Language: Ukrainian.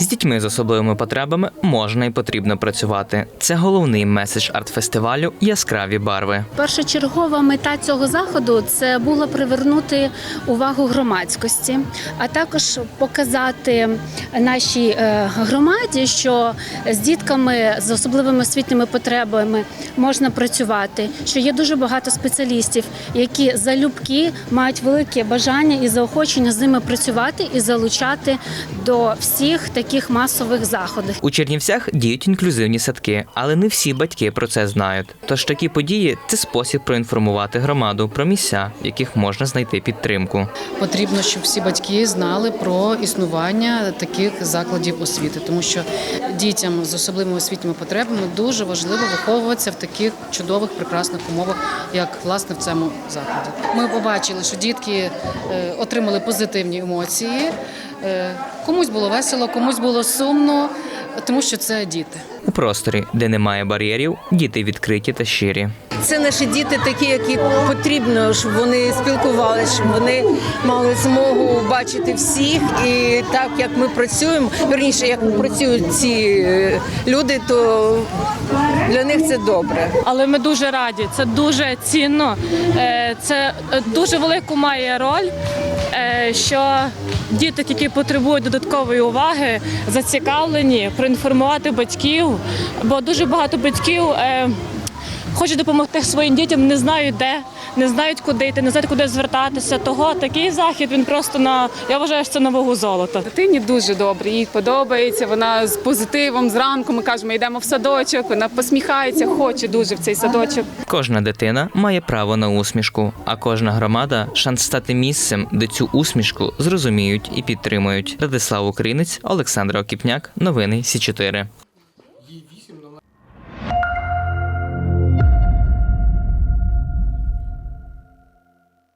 З дітьми з особливими потребами можна і потрібно працювати. Це головний меседж арт-фестивалю Яскраві барви. Першочергова мета цього заходу це було привернути увагу громадськості, а також показати нашій е, громаді, що з дітками з особливими освітніми потребами можна працювати, що є дуже багато спеціалістів, які залюбки мають велике бажання і заохочення з ними працювати і залучати до всіх таких масових заходів. У Чернівцях діють інклюзивні садки, але не всі батьки про це знають. Тож такі події це спосіб проінформувати громаду про місця, в яких можна знайти підтримку. Потрібно, щоб всі батьки знали про існування таких закладів освіти, тому що дітям з особливими освітніми потребами дуже важливо виховуватися в таких чудових, прекрасних умовах, як власне в цьому закладі. Ми побачили, що дітки е, отримали позитивні емоції. Е, Комусь було весело, комусь було сумно, тому що це діти. У просторі, де немає бар'єрів, діти відкриті та щирі. Це наші діти такі, які потрібно, щоб вони спілкувалися, щоб вони мали змогу бачити всіх. І так як ми працюємо, верніше, як працюють ці е, люди, то для них це добре. але ми дуже раді. Це дуже цінно. Е, Це е, дуже велику має роль, що діти, які потребують додаткової уваги, зацікавлені проінформувати батьків, бо дуже багато батьків. Е, Хочуть допомогти своїм дітям, не знають де, не знають куди йти, не знають куди звертатися. Того такий захід він просто на я вважаю, що це на вагу золота. Дитині дуже добре, їй подобається. Вона з позитивом. Зранку ми кажемо, йдемо в садочок. Вона посміхається, хоче дуже в цей садочок. Кожна дитина має право на усмішку, а кожна громада шанс стати місцем, де цю усмішку зрозуміють і підтримують. Радислав Українець, Олександр Окіпняк, новини Сі 4